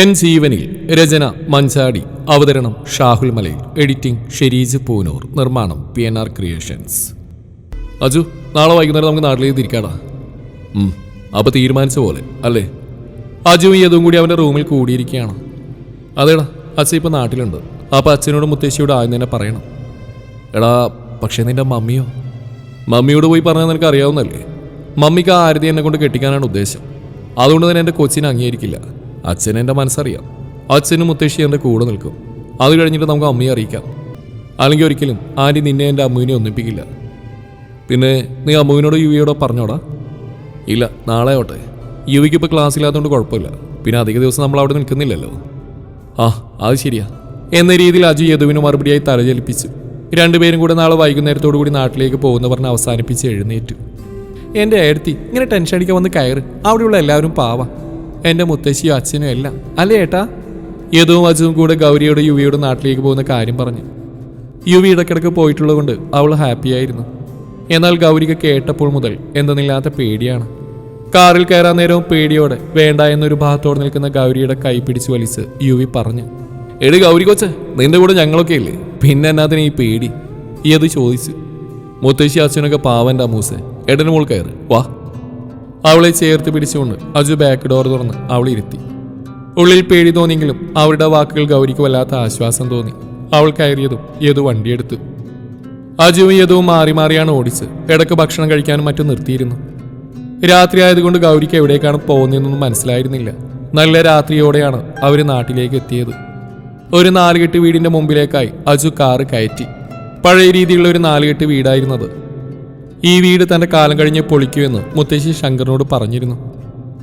N ജീവനിൽ രചന മഞ്ചാടി അവതരണം ഷാഹുൽ മലയിൽ എഡിറ്റിംഗ് ഷെരീജ് പൂനൂർ നിർമ്മാണം P N R creations. Aju നാളെ വൈകുന്നേരം നമുക്ക് നാട്ടിലേക്ക് തിരിക്കാടാ. ഉം, അപ്പൊ തീരുമാനിച്ച പോലെ അല്ലേ? അജുവും യതും കൂടി അവന്റെ റൂമിൽ കൂടിയിരിക്കുകയാണ്. അതേടാ അച്ഛൻ ഇപ്പൊ നാട്ടിലുണ്ട്. അപ്പൊ അച്ഛനോട് മുത്തശ്ശിയോട് ആദ്യം തന്നെ പറയണം. എടാ പക്ഷേ നിന്റെ മമ്മിയോ? മമ്മിയോട് പോയി പറഞ്ഞാൽ നിനക്ക് അറിയാവുന്നല്ലേ മമ്മിക്ക് ആ ആരതി എന്നെ കൊണ്ട് കെട്ടിക്കാനാണ് ഉദ്ദേശം. അതുകൊണ്ട് തന്നെ എന്റെ കൊച്ചിനെ അംഗീകരിക്കില്ല അച്ഛനെ എന്റെ മനസ്സറിയാം. അച്ഛനും മുത്തശ്ശി എന്റെ കൂടെ നിൽക്കും. അത് കഴിഞ്ഞിട്ട് നമുക്ക് അമ്മയെ അറിയിക്കാം. അല്ലെങ്കിൽ ഒരിക്കലും ആന്റി നിന്നെ എന്റെ അമ്മുവിനെ ഒന്നിപ്പിക്കില്ല. പിന്നെ നീ അമ്മുവിനോടോ യുവിയോടോ പറഞ്ഞോടാ. ഇല്ല നാളെ ആവട്ടെ. യുവിക്ക് ഇപ്പോൾ ക്ലാസ് ഇല്ലാത്തതുകൊണ്ട് കുഴപ്പമില്ല. പിന്നെ അധിക ദിവസം നമ്മൾ അവിടെ നിൽക്കുന്നില്ലല്ലോ. ആ അത് ശരിയാ. എന്ന രീതിയിൽ അജു യദുവിന് മറുപടിയായി തലചലിപ്പിച്ചു. രണ്ടുപേരും കൂടെ നാളെ വൈകുന്നേരത്തോടു കൂടി നാട്ടിലേക്ക് പോകുന്ന പറഞ്ഞ് അവസാനിപ്പിച്ച് എഴുന്നേറ്റു. എന്റെ ഏടത്തി ഇങ്ങനെ ടെൻഷൻ അടിക്കാൻ വന്ന് കയറ്. അവിടെയുള്ള എല്ലാവരും പാവ. എന്റെ മുത്തശ്ശിയും അച്ഛനും എല്ലാം. അല്ലേ ഏട്ടാ? യദുവും അജുവും കൂടെ ഗൗരിയോട് യുവിയോട് നാട്ടിലേക്ക് പോകുന്ന കാര്യം പറഞ്ഞു. യുവി ഇടയ്ക്കിടയ്ക്ക് പോയിട്ടുള്ളതുകൊണ്ട് അവൾ ഹാപ്പിയായിരുന്നു എന്നാൽ ഗൗരിക്ക് കേട്ടപ്പോൾ മുതൽ എന്തെന്നില്ലാത്ത പേടിയാണ്. കാറിൽ കയറാൻ നേരവും പേടിയോടെ വേണ്ട എന്നൊരു ഭാഗത്തോടെ നിൽക്കുന്ന ഗൗരിയുടെ കൈ പിടിച്ചു വലിച്ച് യുവി പറഞ്ഞു. എടി ഗൗരി കൊച്ച് നിന്റെ കൂടെ ഞങ്ങളൊക്കെ ഇല്ലേ? പിന്നെ എന്നാത്തിന് ഈ പേടി? ഈ അത് ചോദിച്ചു. മുത്തശ്ശി അച്ഛനൊക്കെ പാവന്റെ അമ്മൂസെ എടന് മോൾ കയറ്. വാ. അവളെ ചേർത്ത് പിടിച്ചുകൊണ്ട് അജു ബാക്ക് ഡോർ തുറന്ന് അവൾ ഇരുത്തി. ഉള്ളിൽ പേടി തോന്നിയെങ്കിലും അവരുടെ വാക്കുകൾ ഗൗരിക്ക് വല്ലാത്ത ആശ്വാസം തോന്നി. അവൾ കയറിയതും യദു വണ്ടിയെടുത്തു. അജുവും യദുവും മാറി മാറിയാണ് ഓടിച്ച് ഇടയ്ക്ക് ഭക്ഷണം കഴിക്കാനും മറ്റും നിർത്തിയിരുന്നു. രാത്രി ആയതുകൊണ്ട് ഗൗരിക്ക് എവിടേക്കാണ് പോകുന്നതെന്നൊന്നും മനസ്സിലായിരുന്നില്ല. നല്ല രാത്രിയോടെയാണ് അവർ നാട്ടിലേക്ക് എത്തിയത്. ഒരു നാലുകെട്ട് വീടിന്റെ മുമ്പിലേക്കായി അജു കാറ് കയറ്റി. പഴയ രീതിയിലുള്ള ഒരു നാലുകെട്ട് വീടായിരുന്നത് ഈ വീട് തന്റെ കാലം കഴിഞ്ഞ് പൊളിക്കുമെന്ന് മുത്തശ്ശി ശങ്കറിനോട് പറഞ്ഞിരുന്നു.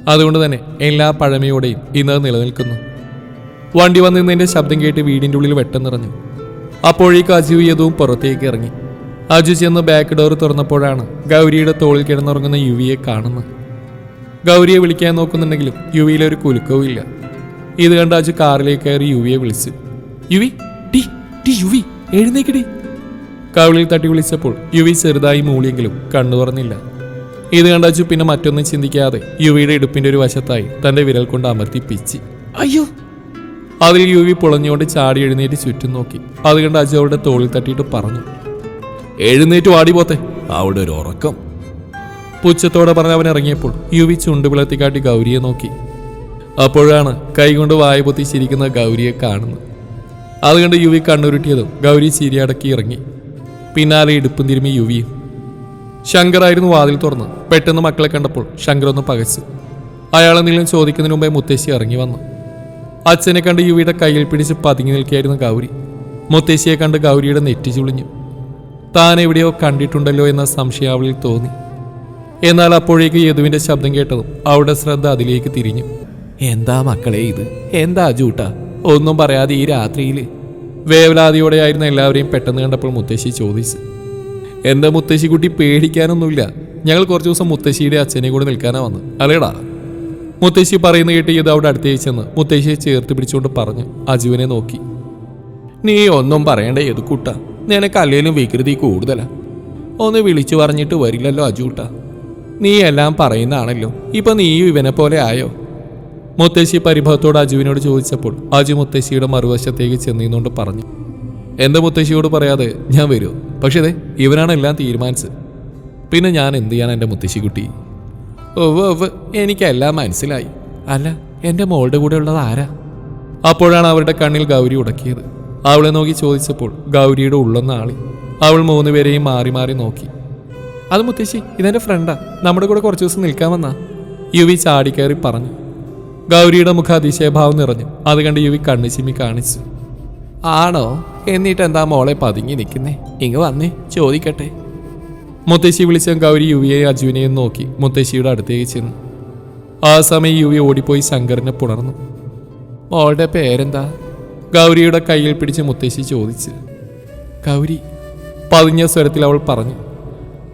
അതുകൊണ്ട് തന്നെ എല്ലാ പഴമയോടെയും ഇന്ന് നിലനിൽക്കുന്നു. വണ്ടി വന്നിരുന്നതിന്റെ ശബ്ദം കേട്ട് വീടിന്റെ ഉള്ളിൽ വെട്ടം അപ്പോഴേക്ക് അജു യതുവും പുറത്തേക്ക് ഇറങ്ങി. അജു ചെന്ന് ബാക്ക് ഡോർ തുറന്നപ്പോഴാണ് ഗൗരിയുടെ തോളിൽ കിടന്നുറങ്ങുന്ന യുവിയെ കാണുന്നത്. ഗൗരിയെ വിളിക്കാൻ നോക്കുന്നുണ്ടെങ്കിലും യുവിയിലെ ഒരു കുലുക്കവും ഇല്ല. ഇത് കണ്ട് അജു കാറിലേക്ക് കയറി യുവിയെ വിളിച്ചു. യുവി ടി ടി യുവി എഴുന്നേക്കടി കവിളിൽ തട്ടി വിളിച്ചപ്പോൾ യുവി ചെറുതായി മൂളിയെങ്കിലും കണ്ണു തുറന്നില്ല. ഇത് കണ്ട പിന്നെ മറ്റൊന്നും ചിന്തിക്കാതെ യുവിയുടെ ഇടുപ്പിന്റെ ഒരു വശത്തായി തന്റെ വിരൽ കൊണ്ട് അമർത്തി പിച്ചി. അയ്യോ. അതിൽ യുവി പുളഞ്ഞുകൊണ്ട് ചാടി എഴുന്നേറ്റ് ചുറ്റും നോക്കി. അത് കണ്ട് അജു അവളുടെ തോളിൽ തട്ടിയിട്ട് പറഞ്ഞു. എഴുന്നേറ്റ് വാടി പോത്തെ. അവിടെ ഒരു ഉറക്കം. പുച്ഛത്തോടെ പറഞ്ഞ് അവൻ ഇറങ്ങിയപ്പോൾ യുവി ചുണ്ട് വിളത്തിക്കാട്ടി ഗൗരിയെ നോക്കി. അപ്പോഴാണ് കൈകൊണ്ട് വായ പൊത്തി ചിരിക്കുന്ന ഗൗരിയെ കാണുന്നത്. അത് കണ്ട് യുവി കണ്ണുരുട്ടിയതും ഗൗരി ചിരിയടക്കി ഇറങ്ങി. പിന്നാലെ ഇടുപ്പും തിരുമി യുവിയും ശങ്കറായിരുന്നു വാതിൽ തുറന്ന്. പെട്ടെന്ന് മക്കളെ കണ്ടപ്പോൾ ശങ്കർ ഒന്ന് പകച്ചു. അയാൾ എന്തെങ്കിലും ചോദിക്കുന്നതിന് മുമ്പേ മുത്തശ്ശി ഇറങ്ങി വന്നു. അച്ഛനെ കണ്ട് യുവിയുടെ കയ്യിൽ പിടിച്ച് പതുങ്ങി നിൽക്കുകയായിരുന്നു ഗൗരി. മുത്തശ്ശിയെ കണ്ട് ഗൗരിയുടെ നെറ്റി ചുളിഞ്ഞു. താൻ എവിടെയോ കണ്ടിട്ടുണ്ടല്ലോ എന്ന സംശയം അവളിൽ തോന്നി. എന്നാൽ അപ്പോഴേക്ക് യദുവിന്റെ ശബ്ദം കേട്ടതും അവളുടെ ശ്രദ്ധ അതിലേക്ക് തിരിഞ്ഞു. എന്താ മക്കളെ ഇത്? എന്താ ജൂട്ട? ഒന്നും പറയാതെ ഈ രാത്രിയിൽ വേവലാതിയോടെയായിരുന്ന എല്ലാവരെയും പെട്ടെന്ന് കണ്ടപ്പോൾ മുത്തശ്ശി ചോദിച്ചു എന്താ മുത്തശ്ശി കുട്ടി പേടിക്കാനൊന്നുമില്ല. ഞങ്ങൾ കുറച്ച് ദിവസം മുത്തശ്ശിയുടെ അച്ഛനെ കൂടെ നിൽക്കാനാ വന്നു. അല്ലേടാ? മുത്തശ്ശി പറയുന്ന കേട്ട് ഇത് അവിടെ അടുത്തേക്ക് ചെന്ന് മുത്തശ്ശിയെ ചേർത്ത് പിടിച്ചുകൊണ്ട് പറഞ്ഞു അജുവിനെ നോക്കി. നീ ഒന്നും പറയണ്ട ഏത് കൂട്ട. നിനക്ക് അല്ലേലും വികൃതി കൂടുതലാ. ഒന്ന് വിളിച്ചു പറഞ്ഞിട്ട് വരില്ലല്ലോ അജുട്ട നീ എല്ലാം പറയുന്നതാണല്ലോ. ഇപ്പൊ നീ ഇവനെ പോലെ ആയോ? മുത്തശ്ശി പരിഭവത്തോട് അജുവിനോട് ചോദിച്ചപ്പോൾ അജു മുത്തശ്ശിയുടെ മറുവശത്തേക്ക് ചെന്നിന്നുകൊണ്ട് പറഞ്ഞു എന്റെ മുത്തശ്ശിയോട് പറയാതെ ഞാൻ വരൂ? പക്ഷേ അതെ ഇവനാണ് എല്ലാം തീരുമാനിച്ചത്. പിന്നെ ഞാൻ എന്ത് ചെയ്യാൻ എന്റെ മുത്തശ്ശിക്കുട്ടി? ഒവ് ഒവ് എനിക്കെല്ലാം മനസ്സിലായി. അല്ല എന്റെ മോളുടെ കൂടെ ഉള്ളത് ആരാ? അപ്പോഴാണ് അവരുടെ കണ്ണിൽ ഗൗരി ഉടക്കിയത്. അവളെ നോക്കി ചോദിച്ചപ്പോൾ ഗൗരിയുടെ ഉള്ളൊന്ന ആളി അവൾ മൂന്നുപേരെയും മാറി മാറി നോക്കി. അത് മുത്തശ്ശി ഇതെന്റെ ഫ്രണ്ടാ. നമ്മുടെ കൂടെ കുറച്ച് ദിവസം നിൽക്കാമെന്നാ യുവി ചാടിക്കയറി പറഞ്ഞു. ഗൗരിയുടെ മുഖ അതിശയഭാവം നിറഞ്ഞു. അത് കണ്ട് യുവി കണ്ണു ചിമ്മി കാണിച്ചു. ആണോ? എന്നിട്ട് എന്താ മോളെ പതുങ്ങി നിൽക്കുന്നേ? ഇങ്ങ് വന്നേ ചോദിക്കട്ടെ. മുത്തശ്ശി വിളിച്ച ഗൗരി യുവിയെയും അജുവിനെയും നോക്കി മുത്തശ്ശിയുടെ അടുത്തേക്ക് ചെന്നു. ആ സമയം യുവി ഓടിപ്പോയി ശങ്കറിനെ പുണർന്നു. മോളുടെ പേരെന്താ? ഗൗരിയുടെ കയ്യിൽ പിടിച്ച് മുത്തശ്ശി ചോദിച്ചു. ഗൗരി. പതിഞ്ഞ സ്വരത്തിൽ അവൾ പറഞ്ഞു.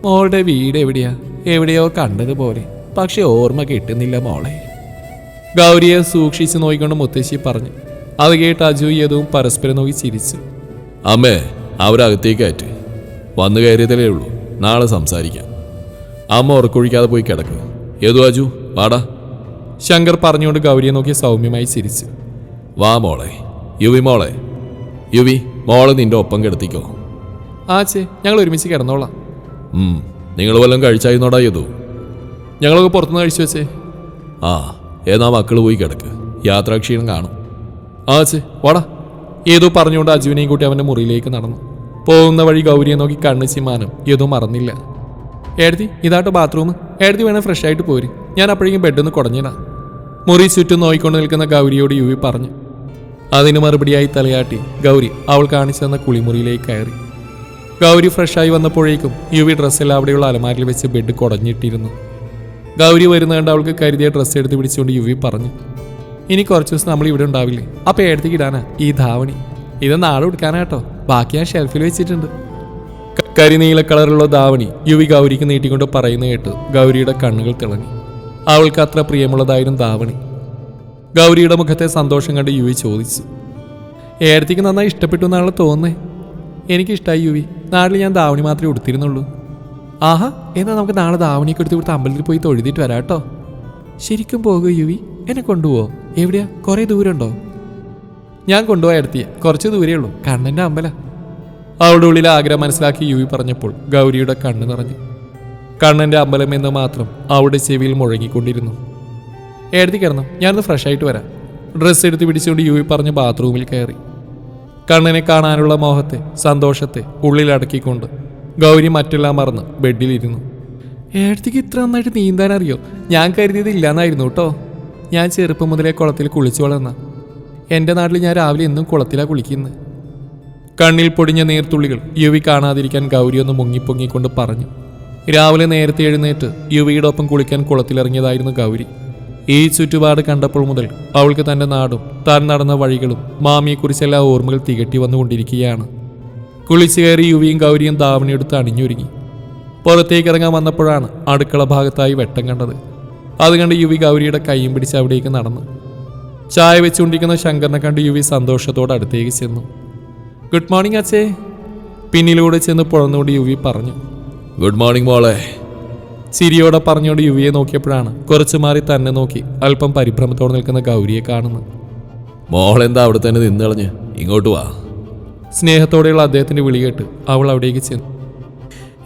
മോളുടെ വീട് എവിടെയാ? എവിടെയോ കണ്ടതുപോലെ. പക്ഷെ ഓർമ്മ കിട്ടുന്നില്ല മോളെ. ഗൗരിയെ സൂക്ഷിച്ച് നോക്കിക്കൊണ്ട് മുത്തശ്ശി പറഞ്ഞു. അത് കേട്ട് അജു യദുവും പരസ്പരം നോക്കി ചിരിച്ചു. അമ്മേ അവരകത്തേക്ക് കയറ്റ് വന്നു കയറിയതല്ലേ ഉള്ളൂ. നാളെ സംസാരിക്കാം. അമ്മ ഉറക്കൊഴിക്കാതെ പോയി കിടക്കുക യദു അജു വാടാ. ശങ്കർ പറഞ്ഞുകൊണ്ട് ഗൗരിയെ നോക്കി സൗമ്യമായി ചിരിച്ചു. വാ മോളെ. യുവി മോളെ. യുവി മോളെ നിന്റെ ഒപ്പം കിടത്തിക്കോ. ആ ചേ ഞങ്ങൾ ഒരുമിച്ച് കിടന്നോളാം. നിങ്ങൾ വല്ലതും കഴിച്ചായിരുന്നോടാ യദു? ഞങ്ങളൊക്കെ പുറത്തുനിന്ന് കഴിച്ചു വെച്ചേ ആ ഏതാ മക്കൾ പോയി കിടക്ക്? യാത്രാക്ഷീണം കാണും. ആ ചേ വാടാ. ഏതോ പറഞ്ഞുകൊണ്ട് അജുവിനെയും കൂട്ടി അവന്റെ മുറിയിലേക്ക് നടന്നു. പോകുന്ന വഴി ഗൗരിയെ നോക്കി കണ്ണു ചിമാനം ഏതോ മറന്നില്ല. എഴുതി ഇതാട്ടോ ബാത്റൂം എഴുതി വേണേൽ ഫ്രഷ് ആയിട്ട് പോര്. ഞാൻ അപ്പോഴേക്കും ബെഡൊന്ന് കുടഞ്ഞിടാം. മുറി ചുറ്റും നോയിക്കൊണ്ട് നിൽക്കുന്ന ഗൗരിയോട് യുവി പറഞ്ഞു. അതിന് മറുപടിയായി തലയാട്ടി ഗൗരി അവൾ കാണിച്ചു തന്ന കുളിമുറിയിലേക്ക് കയറി. ഗൗരി ഫ്രഷായി വന്നപ്പോഴേക്കും യുവി ഡ്രസ്സെല്ലാം അവിടെയുള്ള അലമാരിൽ വെച്ച് ബെഡ് കുടഞ്ഞിട്ടിരുന്നു. ഗൗരി വരുന്ന കണ്ട് അവൾക്ക് കരുതിയ ഡ്രസ്സ് എടുത്ത് പിടിച്ചുകൊണ്ട് യുവി പറഞ്ഞു ഇനി കുറച്ച് ദിവസം നമ്മൾ ഇവിടെ ഉണ്ടാവില്ലേ? അപ്പൊ എടുത്തേക്ക് ഇടാനാ? ഈ ധാവണി. ഇത് നാളെ ഉടുക്കാനാട്ടോ ബാക്കി ഞാൻ ഷെൽഫിൽ വെച്ചിട്ടുണ്ട്. കരിനീല കളറുള്ള ധാവണി യുവി ഗൗരിക്ക് നീട്ടിക്കൊണ്ട് പറയുന്ന കേട്ട് ഗൗരിയുടെ കണ്ണുകൾ തിളങ്ങി. അവൾക്ക് അത്ര പ്രിയമുള്ളതായിരുന്നു ധാവണി. ഗൗരിയുടെ മുഖത്തെ സന്തോഷം കണ്ട് യുവി ചോദിച്ചു ഏടത്തേക്ക് നന്നായി ഇഷ്ടപ്പെട്ടു എന്നാണല്ലോ തോന്നുന്നേ? എനിക്കിഷ്ടമായി യുവി. നാട്ടിൽ ഞാൻ ധാവണി മാത്രമേ ഉടുത്തിരുന്നുള്ളൂ. ആഹാ എന്നാൽ നമുക്ക് നാളെ ധാവണിയൊക്കെ എടുത്ത് ഇവിടുത്തെ അമ്പലത്തിൽ പോയി തൊഴുതിട്ട് വരാം കേട്ടോ. ശരിക്കും പോകുക യുവി. എന്നെ കൊണ്ടുപോകോ എവിടെയാ? കുറേ ദൂരമുണ്ടോ? ഞാൻ കൊണ്ടുപോയി എടുത്തിയെ കുറച്ച് ദൂരേ ഉള്ളൂ. കണ്ണന്റെ അമ്പല. അവളുടെ ഉള്ളിൽ ആഗ്രഹം മനസ്സിലാക്കി യുവി പറഞ്ഞപ്പോൾ ഗൗരിയുടെ കണ്ണ് നിറഞ്ഞു. കണ്ണന്റെ അമ്പലം എന്ന് മാത്രം അവളുടെ ചെവിയിൽ മുഴങ്ങിക്കൊണ്ടിരുന്നു. എഴുതി കിടന്നു? ഞാനൊന്ന് ഫ്രഷ് ആയിട്ട് വരാം. ഡ്രസ്സ് എടുത്ത് പിടിച്ചുകൊണ്ട് യുവി പറഞ്ഞ് ബാത്റൂമിൽ കയറി. കണ്ണനെ കാണാനുള്ള മോഹത്തെ സന്തോഷത്തെ ഉള്ളിലടക്കിക്കൊണ്ട് ഗൗരി മറ്റെല്ലാം മറന്ന് ബെഡിലിരുന്നു. ഏടത്തേക്ക് ഇത്ര നന്നായിട്ട് നീന്താൻ അറിയോ ഞാൻ കരുതിയത് ഇല്ലാന്നായിരുന്നു കേട്ടോ. ഞാൻ ചെറുപ്പം മുതലേ കുളത്തിൽ കുളിച്ചു വളർന്ന. എന്റെ നാട്ടിൽ ഞാൻ രാവിലെ എന്നും കുളത്തിലാണ് കുളിക്കുന്നത് കണ്ണിൽ പൊടിഞ്ഞ നീർത്തുള്ളികൾ യുവി കാണാതിരിക്കാൻ ഗൗരി ഒന്ന് മുങ്ങിപ്പൊങ്ങിക്കൊണ്ട് പറഞ്ഞു. രാവിലെ നേരത്തെ എഴുന്നേറ്റ് യുവിയുടെ ഒപ്പം കുളിക്കാൻ കുളത്തിലിറങ്ങിയതായിരുന്നു ഗൗരി. ഈ ചുറ്റുപാട് കണ്ടപ്പോൾ മുതൽ അവൾക്ക് തന്റെ നാടും താൻ നടന്ന വഴികളും മാമിയെക്കുറിച്ചെല്ലാം ഓർമ്മകൾ തികട്ടി വന്നുകൊണ്ടിരിക്കുകയാണ്. കുളിച്ചു കയറി യുവിയും ഗൗരിയും ധാവണിയെടുത്ത് അണിഞ്ഞൊരുങ്ങി. പുറത്തേക്ക് ഇറങ്ങാൻ വന്നപ്പോഴാണ് അടുക്കള ഭാഗത്തായി വെട്ടം കണ്ടത്. അത് കണ്ട് യുവി ഗൗരിയുടെ കൈയും പിടിച്ച് അവിടേക്ക് നടന്നു. ചായ വെച്ചുകൊണ്ടിരിക്കുന്ന ശങ്കറിനെ കണ്ട് യുവി സന്തോഷത്തോടെ അടുത്തേക്ക് ചെന്നു. ഗുഡ് മോർണിംഗ് അച്ഛേ. പിന്നിലൂടെ ചെന്ന് പുഴന്നുകൊണ്ട് യുവി പറഞ്ഞു. ഗുഡ് മോർണിംഗ് മോളെ. ചിരിയോടെ പറഞ്ഞുകൊണ്ട് യുവിയെ നോക്കിയപ്പോഴാണ് കുറച്ചു മാറി തന്നെ നോക്കി അല്പം പരിഭ്രമത്തോടെ നിൽക്കുന്ന ഗൗരിയെ കാണുന്നത്. മോളെന്താ അവിടെ തന്നെ നിന്നളഞ്ഞ് ഇങ്ങോട്ട് വാ. സ്നേഹത്തോടെയുള്ള അദ്ദേഹത്തിന്റെ വിളികേട്ട് അവൾ അവിടേക്ക് ചെന്നു.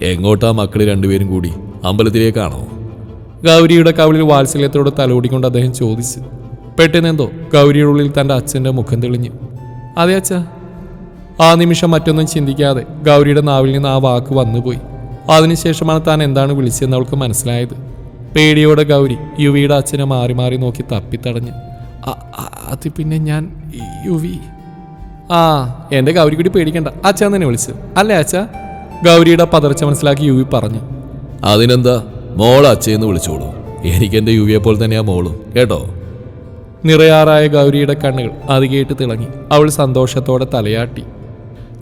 എങ്ങോട്ടാ മക്കൾ രണ്ടുപേരും കൂടി? അമ്പലത്തിലേക്കാണോ? ഗൗരിയുടെ കവിളിൽ വാത്സല്യത്തോട് തലോടിക്കൊണ്ട് അദ്ദേഹം ചോദിച്ചു. പെട്ടെന്നെന്തോ ഗൗരിയുടെ ഉള്ളിൽ തന്റെ അച്ഛന്റെ മുഖം തെളിഞ്ഞു. അതെ അച്ഛ. ആ നിമിഷം മറ്റൊന്നും ചിന്തിക്കാതെ ഗൗരിയുടെ നാവിൽ നിന്ന് ആ വാക്ക് വന്നുപോയി. അതിനുശേഷമാണ് താൻ എന്താണ് വിളിച്ചതെന്ന് അവൾക്ക് മനസ്സിലായത്. പേടിയോടെ ഗൗരി യുവിയുടെ അച്ഛനെ മാറി മാറി നോക്കി തപ്പിത്തടഞ്ഞു. "അ- അ- അത് പിന്നെ ഞാൻ യുവി ആ എന്റെ ഗൗരിക്കുട്ടി പേടിക്കണ്ട. അച്ഛൻ തന്നെ വിളിച്ചു. അല്ലേ അച്ഛ? ഗൗരിയുടെ പതർച്ച മനസ്സിലാക്കി യുവി പറഞ്ഞു. അതിനെന്താ? മോൾ അച്ഛയെന്ന് വിളിച്ചോളൂ. എനിക്ക് എന്റെ യുവിയെ പോലെ തന്നെയാ മോളും. കേട്ടോ? നിറയാറായ ഗൗരിയുടെ കണ്ണുകൾ അത് കേട്ട് തിളങ്ങി. അവൾ സന്തോഷത്തോടെ തലയാട്ടി.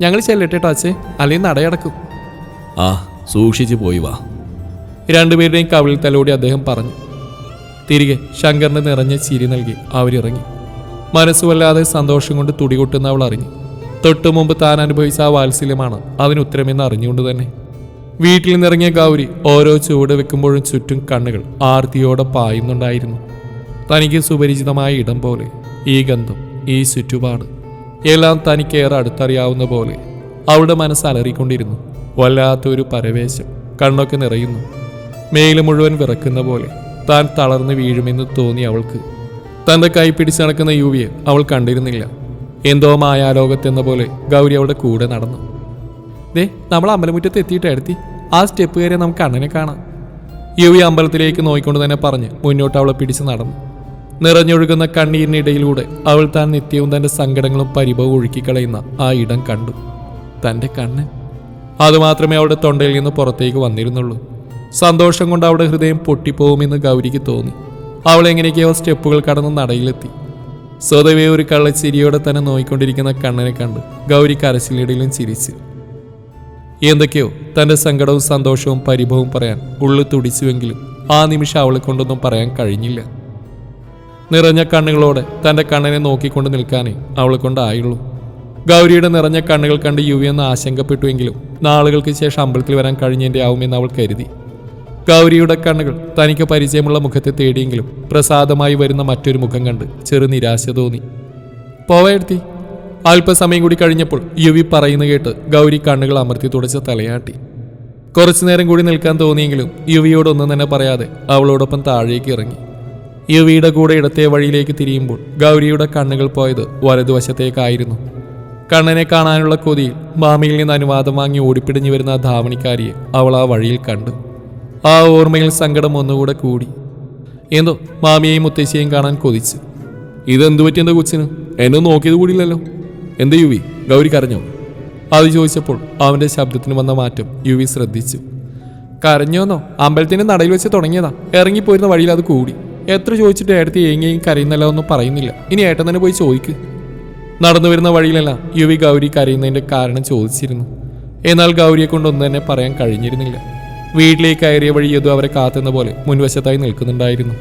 ഞങ്ങൾ ചെല്ലട്ടെ അച്ഛേ. അല്ലെങ്കിൽ നടയടക്കും. ആ സൂക്ഷിച്ചു പോയി വാ. രണ്ടുപേരുടെയും കവിളിൽ തലോടി അദ്ദേഹം പറഞ്ഞു. തിരികെ ശങ്കറിന് നിറഞ്ഞ ചിരി നൽകി അവരിറങ്ങി. മനസ്സുവല്ലാതെ സന്തോഷം കൊണ്ട് തുടികൊട്ടുന്ന അവൾ അറിഞ്ഞു. തൊട്ടു മുമ്പ് താൻ അനുഭവിച്ച ആ വാത്സല്യമാണ് അതിന് ഉത്തരമെന്ന് അറിഞ്ഞുകൊണ്ട് തന്നെ. വീട്ടിൽ നിന്നിറങ്ങിയ ഗൗരി ഓരോ ചുവട് വെക്കുമ്പോഴും ചുറ്റും കണ്ണുകൾ ആർത്തിയോടെ പായുന്നുണ്ടായിരുന്നു. തനിക്ക് സുപരിചിതമായ ഇടം പോലെ ഈ ഗന്ധം ഈ ചുറ്റുപാട് എല്ലാം തനിക്കേറെ അടുത്തറിയാവുന്ന പോലെ അവളുടെ മനസ്സ് അലറിക്കൊണ്ടിരുന്നു. വല്ലാത്തൊരു പരവേശം കണ്ണൊക്കെ നിറയുന്നു. മേൽ മുഴുവൻ വിറക്കുന്ന പോലെ താൻ തളർന്ന് വീഴുമെന്ന് തോന്നി അവൾക്ക്. തന്റെ കൈ പിടിച്ച് നടക്കുന്ന യുവിയെ അവൾ കണ്ടിരുന്നില്ല. എന്തോ മായാലോകത്തെന്ന പോലെ ഗൗരി അവളുടെ കൂടെ നടന്നു. ദേ നമ്മൾ അമ്പലമുറ്റത്ത് എത്തിയിട്ട് എടുത്തി. ആ സ്റ്റെപ്പ് കയറി നമുക്ക് അണ്ണനെ കാണാം. യുവി അമ്പലത്തിലേക്ക് നോക്കിക്കൊണ്ട് തന്നെ പറഞ്ഞ് മുന്നോട്ട് അവളെ പിടിച്ച് നടന്നു. നിറഞ്ഞൊഴുകുന്ന കണ്ണീരിനിടയിലൂടെ അവൾ താൻ നിത്യവും തന്റെ സങ്കടങ്ങളും പരിഭവവും ഒഴുക്കിക്കളയുന്ന ആ ഇടം കണ്ടു. തന്റെ കണ്ണ്. അതുമാത്രമേ അവളുടെ തൊണ്ടയിൽ നിന്ന് പുറത്തേക്ക് വന്നിരുന്നുള്ളൂ. സന്തോഷം കൊണ്ട് അവളുടെ ഹൃദയം പൊട്ടിപ്പോകുമെന്ന് ഗൗരിക്ക് തോന്നി. അവൾ എങ്ങനെയൊക്കെയോ സ്റ്റെപ്പുകൾ കടന്ന് നടയിലെത്തി. സ്വതവേ ഒരു കള്ളച്ചിരിയോടെ തന്നെ നോയിക്കൊണ്ടിരിക്കുന്ന കണ്ണനെ കണ്ട് ഗൗരി കരച്ചിലിടയിലും ചിരിച്ചു. എന്തൊക്കെയോ തന്റെ സങ്കടവും സന്തോഷവും പരിഭവവും പറയാൻ ഉള്ളു തുടിച്ചുവെങ്കിലും ആ നിമിഷം അവളെ കൊണ്ടൊന്നും പറയാൻ കഴിഞ്ഞില്ല. നിറഞ്ഞ കണ്ണുകളോടെ തന്റെ കണ്ണനെ നോക്കിക്കൊണ്ട് നിൽക്കാനേ അവളെ കൊണ്ടായുള്ളൂ. ഗൗരിയുടെ നിറഞ്ഞ കണ്ണുകൾ കണ്ട് യുവിയെന്ന് ആശങ്കപ്പെട്ടുവെങ്കിലും നാളുകൾക്ക് ശേഷം അമ്പലത്തിൽ വരാൻ കഴിഞ്ഞതിന്റെ ആവുമെന്ന് അവൾ കരുതി. ഗൗരിയുടെ കണ്ണുകൾ തനിക്ക് പരിചയമുള്ള മുഖത്തെ തേടിയെങ്കിലും പ്രസാദമായി വരുന്ന മറ്റൊരു മുഖം കണ്ട് ചെറു നിരാശ തോന്നി. പോവയെടുത്തി അല്പസമയം കൂടി കഴിഞ്ഞപ്പോൾ യുവി പറയുന്ന കേട്ട് ഗൗരി കണ്ണുകൾ അമർത്തി തുടച്ച് തലയാട്ടി. കുറച്ചു നേരം കൂടി നിൽക്കാൻ തോന്നിയെങ്കിലും യുവിയോടൊന്നും തന്നെ പറയാതെ അവളോടൊപ്പം താഴേക്ക് ഇറങ്ങി. യുവിയുടെ കൂടെ ഇടത്തെ വഴിയിലേക്ക് തിരിയുമ്പോൾ ഗൗരിയുടെ കണ്ണുകൾ പോയത് വലതുവശത്തേക്കായിരുന്നു. കണ്ണനെ കാണാനുള്ള കൊതിയിൽ മാമിയിൽ നിന്ന് അനുവാദം വാങ്ങി ഓടിപ്പിടിഞ്ഞു വരുന്ന ധാവണിക്കാരിയെ അവൾ ആ വഴിയിൽ കണ്ടു. ആ ഓർമ്മയിൽ സങ്കടം ഒന്നുകൂടെ കൂടി. എന്തോ മാമിയെയും മുത്തശ്ശിയെയും കാണാൻ കൊതിച്ചു. ഇതെന്തു പറ്റിയെന്താ കൊച്ചിന്? എന്നെ നോക്കിയത് കൂടിയില്ലല്ലോ. എന്ത് യുവി ഗൗരി കരഞ്ഞോ? അത് ചോദിച്ചപ്പോൾ അവന്റെ ശബ്ദത്തിന് വന്ന മാറ്റം യുവി ശ്രദ്ധിച്ചു. കരഞ്ഞോന്നോ? അമ്പലത്തിന്റെ നടയിൽ വെച്ച് തുടങ്ങിയതാ. ഇറങ്ങിപ്പോയിരുന്ന വഴിയിൽ അത് കൂടി. എത്ര ചോദിച്ചിട്ട് ഏടത്തി ഏങ്ങിയും കരയുന്നല്ലോ ഒന്നും പറയുന്നില്ല. ഇനി ഏട്ടൻ തന്നെ പോയി ചോദിക്ക്. നടന്നു വരുന്ന വഴിയിലെല്ലാം യുവി ഗൗരി കരയുന്നതിന്റെ കാരണം ചോദിച്ചിരുന്നു. എന്നാൽ ഗൗരിയെ കൊണ്ടൊന്നും തന്നെ പറയാൻ കഴിഞ്ഞിരുന്നില്ല. വീട്ടിലേക്ക് കയറിയ വഴി യദു അവരെ കാത്തുന്ന പോലെ മുൻവശത്തായി നിൽക്കുന്നുണ്ടായിരുന്നു.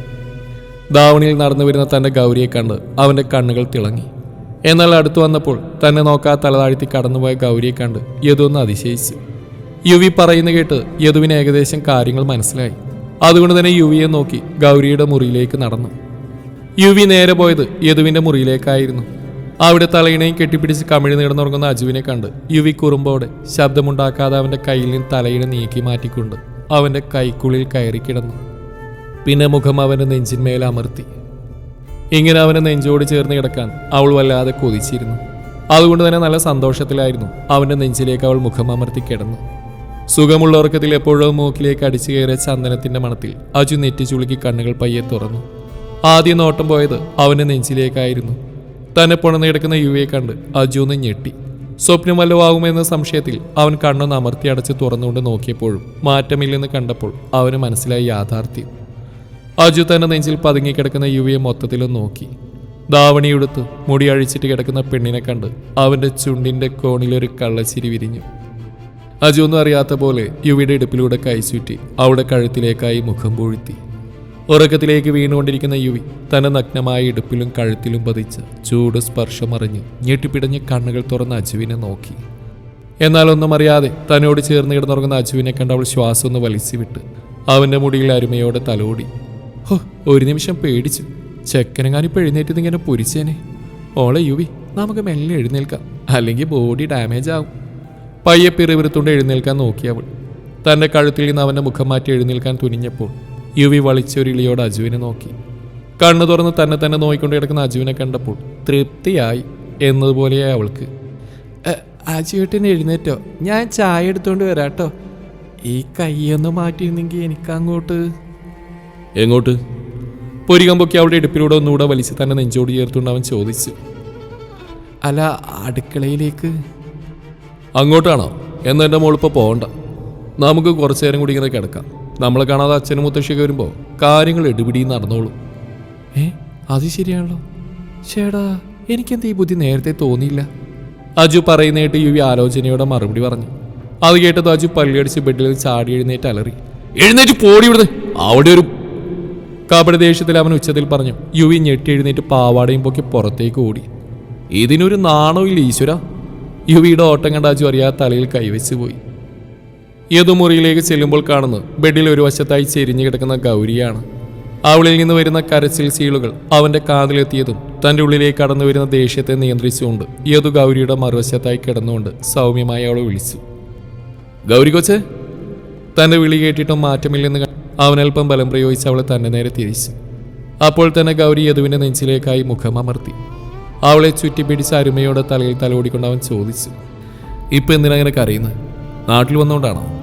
ധാവണിയിൽ നടന്നു വരുന്ന തന്റെ ഗൗരിയെ കണ്ട് അവന്റെ കണ്ണുകൾ തിളങ്ങി. എന്നാൽ അടുത്തു വന്നപ്പോൾ തന്നെ നോക്കാ തലതാഴ്ത്തി കടന്നുപോയ ഗൗരിയെ കണ്ട് യദു ഒന്ന് അതിശയിച്ചു. യുവി പറയുന്ന കേട്ട് യദുവിന് ഏകദേശം കാര്യങ്ങൾ മനസ്സിലായി. അതുകൊണ്ട് തന്നെ യുവിയെ നോക്കി ഗൗരിയുടെ മുറിയിലേക്ക് നടന്നു. യുവി നേരെ പോയത് യദുവിന്റെ മുറിയിലേക്കായിരുന്നു. അവിടെ തലയിണയും കെട്ടിപ്പിടിച്ച് കമിഴ് നീടന്നുറങ്ങുന്ന അജുവിനെ കണ്ട് യുവി കുറുമ്പോടെ ശബ്ദമുണ്ടാക്കാതെ അവന്റെ കയ്യിൽ നിന്ന് തലയിണ നീക്കി മാറ്റിക്കൊണ്ട് അവന്റെ കൈക്കുള്ളിൽ കയറി കിടന്നു. പിന്നെ മുഖം അവന്റെ നെഞ്ചിന്മേൽ അമർത്തി. ഇങ്ങനെ അവനെ നെഞ്ചോട് ചേർന്ന് കിടക്കാൻ അവൾ വല്ലാതെ കൊതിച്ചിരുന്നു. അതുകൊണ്ട് തന്നെ നല്ല സന്തോഷത്തിലായിരുന്നു അവന്റെ നെഞ്ചിലേക്ക് അവൾ മുഖം അമർത്തി കിടന്നു. സുഖമുള്ള ഉറക്കത്തിൽ എപ്പോഴും മൂക്കിലേക്ക് അടിച്ചു കയറിയ ചന്ദനത്തിന്റെ മണത്തിൽ അജു നെറ്റി ചുളുക്കി കണ്ണുകൾ പയ്യെ തുറന്നു. ആദ്യം നോട്ടം പോയത് അവന്റെ നെഞ്ചിലേക്കായിരുന്നു. തന്നെ പുണർന്നു യുവയെ കണ്ട് അജു ഒന്ന് ഞെട്ടി. സ്വപ്നം വല്ലവാകുമെന്ന സംശയത്തിൽ അവൻ കണ്ണൊന്ന് അമർത്തി അടച്ച് തുറന്നുകൊണ്ട് നോക്കിയപ്പോഴും മാറ്റമില്ലെന്ന് കണ്ടപ്പോൾ അവന് മനസ്സിലായി യാഥാർത്ഥ്യം. അജു തന്റെ നെഞ്ചിൽ പതുങ്ങിക്കിടക്കുന്ന യുവയെ മൊത്തത്തിലും നോക്കി. ധാവണിയെടുത്ത് മുടി അഴിച്ചിട്ട് കിടക്കുന്ന പെണ്ണിനെ കണ്ട് അവന്റെ ചുണ്ടിന്റെ കോണിലൊരു കള്ളച്ചിരി വിരിഞ്ഞു. അജു ഒന്നും അറിയാത്ത പോലെ യുവിയുടെ ഇടുപ്പിലൂടെ കൈ ചുറ്റി അവളുടെ കഴുത്തിലേക്കായി മുഖം പൂഴ്ത്തി. ഉറക്കത്തിലേക്ക് വീണുകൊണ്ടിരിക്കുന്ന യുവി തന്റെ നഗ്നമായ ഇടുപ്പിലും കഴുത്തിലും പതിച്ച് ചൂട് സ്പർശമറിഞ്ഞ് ഞെട്ടിപ്പിടഞ്ഞ് കണ്ണുകൾ തുറന്ന അജുവിനെ നോക്കി. എന്നാൽ ഒന്നും അറിയാതെ തന്നോട് ചേർന്ന് കിടന്നുറങ്ങുന്ന അജുവിനെ കണ്ട് അവൾ ശ്വാസം ഒന്ന് വലിച്ചു വിട്ട് അവന്റെ മുടിയിൽ അരുമയോടെ തലോടി. ഹോ ഒരു നിമിഷം പേടിച്ചു. ചെക്കനെങ്ങാനിപ്പോൾ എഴുന്നേറ്റത് ഇങ്ങനെ പൊരിച്ചേനെ. ഓളെ യുവി നമുക്ക് മെല്ലെ എഴുന്നേൽക്കാം. അല്ലെങ്കിൽ ബോഡി ഡാമേജ് ആവും. പയ്യെ പിറിവിറുത്തുകൊണ്ട് എഴുന്നേൽക്കാൻ നോക്കിയവൾ തന്റെ കഴുത്തിൽ നിന്ന് അവന്റെ മുഖം മാറ്റി എഴുന്നേൽക്കാൻ തുനിഞ്ഞപ്പോൾ യുവി വളിച്ചൊരിളിയോട് അജുവിനെ നോക്കി. കണ്ണു തുറന്ന് തന്നെ തന്നെ നോയിക്കൊണ്ട് കിടക്കുന്ന അജുവിനെ കണ്ടപ്പോൾ തൃപ്തിയായി എന്നതുപോലെയായി അവൾക്ക്. അജുവേട്ടൻ എഴുന്നേറ്റോ? ഞാൻ ചായ എടുത്തുകൊണ്ട് വരാട്ടോ. ഈ കൈയൊന്ന് മാറ്റിയിരുന്നെങ്കിൽ എനിക്കങ്ങോട്ട്. എങ്ങോട്ട്? പൊരികം പൊക്കി അവളുടെ ഇടുപ്പിലൂടെ ഒന്നുകൂടെ വലിച്ച് തന്നെ നെഞ്ചോട് ചേർത്തുകൊണ്ട് അവൻ ചോദിച്ചു. അല്ല അടുക്കളയിലേക്ക്. അങ്ങോട്ടാണോ? എന്നെ മോളിപ്പോ മോളിപ്പോൾ പോകണ്ട നമുക്ക് കുറച്ചു നേരം കൂടി ഇങ്ങനെ കിടക്കാം. നമ്മളെ കാണാതെ അച്ഛനും മുത്തശ്ശിയൊക്കെ വരുമ്പോൾ കാര്യങ്ങൾ എടുപിടി നടന്നോളും. ഏ അത് ശരിയാണല്ലോ. ചേടാ എനിക്കെന്താ ഈ ബുദ്ധി നേരത്തെ തോന്നിയില്ല? അജു പറയുന്നേട്ട് യുവി ആലോചനയോടെ മറുപടി പറഞ്ഞു. അത് കേട്ടത് അജു പള്ളിയടിച്ച് ബെഡിൽ ചാടി എഴുന്നേറ്റ് അലറി. എഴുന്നേറ്റ് പോടി ഇവിടുന്ന്. അവിടെ ഒരു കപട ദേഷ്യത്തിൽ അവൻ ഉച്ചത്തിൽ പറഞ്ഞു. യുവി ഞെട്ടി എഴുന്നേറ്റ് പാവാടയും പൊക്കി പുറത്തേക്ക് ഓടി. ഇതിനൊരു ഇല്ല ഈശ്വര? യുവിയുടെ ഓട്ടം കണ്ട അജു അറിയാതെ തലയിൽ കൈവച്ചു പോയി. ഏതു മുറിയിലേക്ക് ചെല്ലുമ്പോൾ കാണുന്നു ബെഡിൽ ഒരു വശത്തായി ചെരിഞ്ഞു കിടക്കുന്ന ഗൗരിയാണ്. അവളിൽ നിന്ന് വരുന്ന കരച്ചിൽ സീളുകൾ അവന്റെ കാതിലെത്തിയതും തന്റെ ഉള്ളിലേക്ക് കടന്നു വരുന്ന ദേഷ്യത്തെ നിയന്ത്രിച്ചുകൊണ്ട് ഏതു ഗൗരിയുടെ മറുവശത്തായി കിടന്നുകൊണ്ട് സൗമ്യമായി അവളെ വിളിച്ചു. ഗൗരി കൊച്ച് തന്റെ വിളി കേട്ടിട്ടും മാറ്റമില്ലെന്ന് അവനൽപ്പം ബലം പ്രയോഗിച്ച് അവളെ തന്നെ നേരെ തിരിച്ചു. അപ്പോൾ തന്നെ ഗൗരി യദുവിന്റെ നെഞ്ചിലേക്കായി മുഖം അമർത്തി. അവളെ ചുറ്റിപ്പിടിച്ച് അരുമയോടെ തലയിൽ തലോടിക്കൊണ്ട് അവൻ ചോദിച്ചു ഇപ്പം എന്തിനാ അങ്ങനെ കരയുന്നത് നാട്ടിൽ വന്നുകൊണ്ടാണോ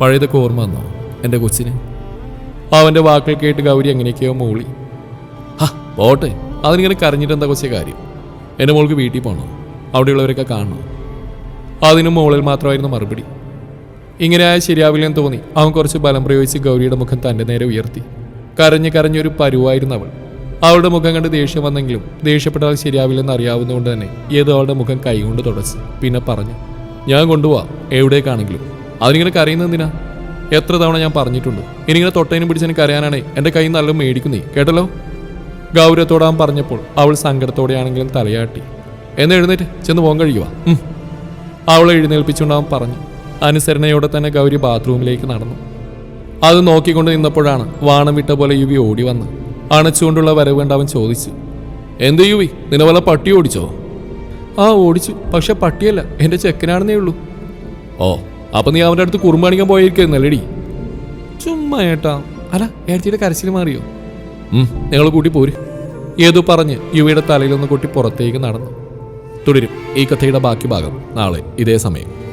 പഴയതൊക്കെ ഓർമ്മ വന്നോ? എന്റെ കൊച്ചിന്? അവന്റെ വാക്കുകൾ കേട്ട് ഗൗരി എങ്ങനെയൊക്കെയോ മൂളി. ഹാ പോട്ടെ. അതിനിങ്ങനെ കരഞ്ഞിട്ട് എന്താ കൊച്ചേ കാര്യം? എന്റെ മോൾക്ക് വീട്ടിൽ പോകണോ അവിടെയുള്ളവരൊക്കെ കാണണം? അതിനും മോളിൽ മാത്രമായിരുന്നു മറുപടി. ഇങ്ങനെ ആയ ശരിയാവില്ലെന്ന് തോന്നി അവൻ കുറച്ച് ബലം പ്രയോഗിച്ച് ഗൗരിയുടെ മുഖം തന്റെ നേരെ ഉയർത്തി. കരഞ്ഞ് കരഞ്ഞൊരു പരുവായിരുന്നു അവൾ. അവളുടെ മുഖം കണ്ട് ദേഷ്യം വന്നെങ്കിലും ദേഷ്യപ്പെട്ടാൽ ശരിയാവില്ലെന്ന് അറിയാവുന്നതുകൊണ്ട് തന്നെ ഏതോ അവളുടെ മുഖം കൈകൊണ്ട് തുടച്ച്. പിന്നെ പറഞ്ഞു ഞാൻ കൊണ്ടുപോവാം എവിടേക്കാണെങ്കിലും. അതിനിങ്ങനെ കരയുന്നത് എത്ര തവണ ഞാൻ പറഞ്ഞിട്ടുണ്ട്. ഇനിങ്ങനെ തൊട്ടതിനും പിടിച്ചതിന് കരയാനാണേ എന്റെ കൈ നല്ല മേടിക്കുന്നേ കേട്ടല്ലോ? ഗൗരവത്തോടാൻ പറഞ്ഞപ്പോൾ അവൾ സങ്കടത്തോടെയാണെങ്കിലും തലയാട്ടി. എന്ന് എഴുന്നേറ്റ് ചെന്ന് പോകാൻ കഴിയുക അവളെ എഴുന്നേൽപ്പിച്ചുകൊണ്ടാവൻ പറഞ്ഞു. അനുസരണയോടെ തന്നെ ഗൗരി ബാത്റൂമിലേക്ക് നടന്നു. അത് നോക്കിക്കൊണ്ട് നിന്നപ്പോഴാണ് വാണം വിട്ട പോലെ യുവി ഓടി വന്ന്. അണച്ചുകൊണ്ടുള്ള വരവ് കണ്ട് അവൻ ചോദിച്ചു എന്ത് യുവി നിന്നെ വല്ല പട്ടി ഓടിച്ചോ? ആ ഓടിച്ചു. പക്ഷെ പട്ടിയല്ല എന്റെ ചെക്കനാണെന്നേ ഉള്ളൂ. ഓ അപ്പൊ നീ അവന്റെ അടുത്ത് കുറുമ്പാണിക്കാൻ പോയിരിക്കുന്നല്ലേടി ചുമ്മാ ഏട്ടാ. അല്ല ഏടത്തിയുടെ കരച്ചിൽ മാറിയോ? ഞങ്ങൾ കൂട്ടി പോര്. ഏതോ പറഞ്ഞ് യുവയുടെ തലയിലൊന്ന് കൊട്ടി പുറത്തേക്ക് നടന്നു. തുടരും ഈ കഥയുടെ ബാക്കി ഭാഗം നാളെ ഇതേ സമയം.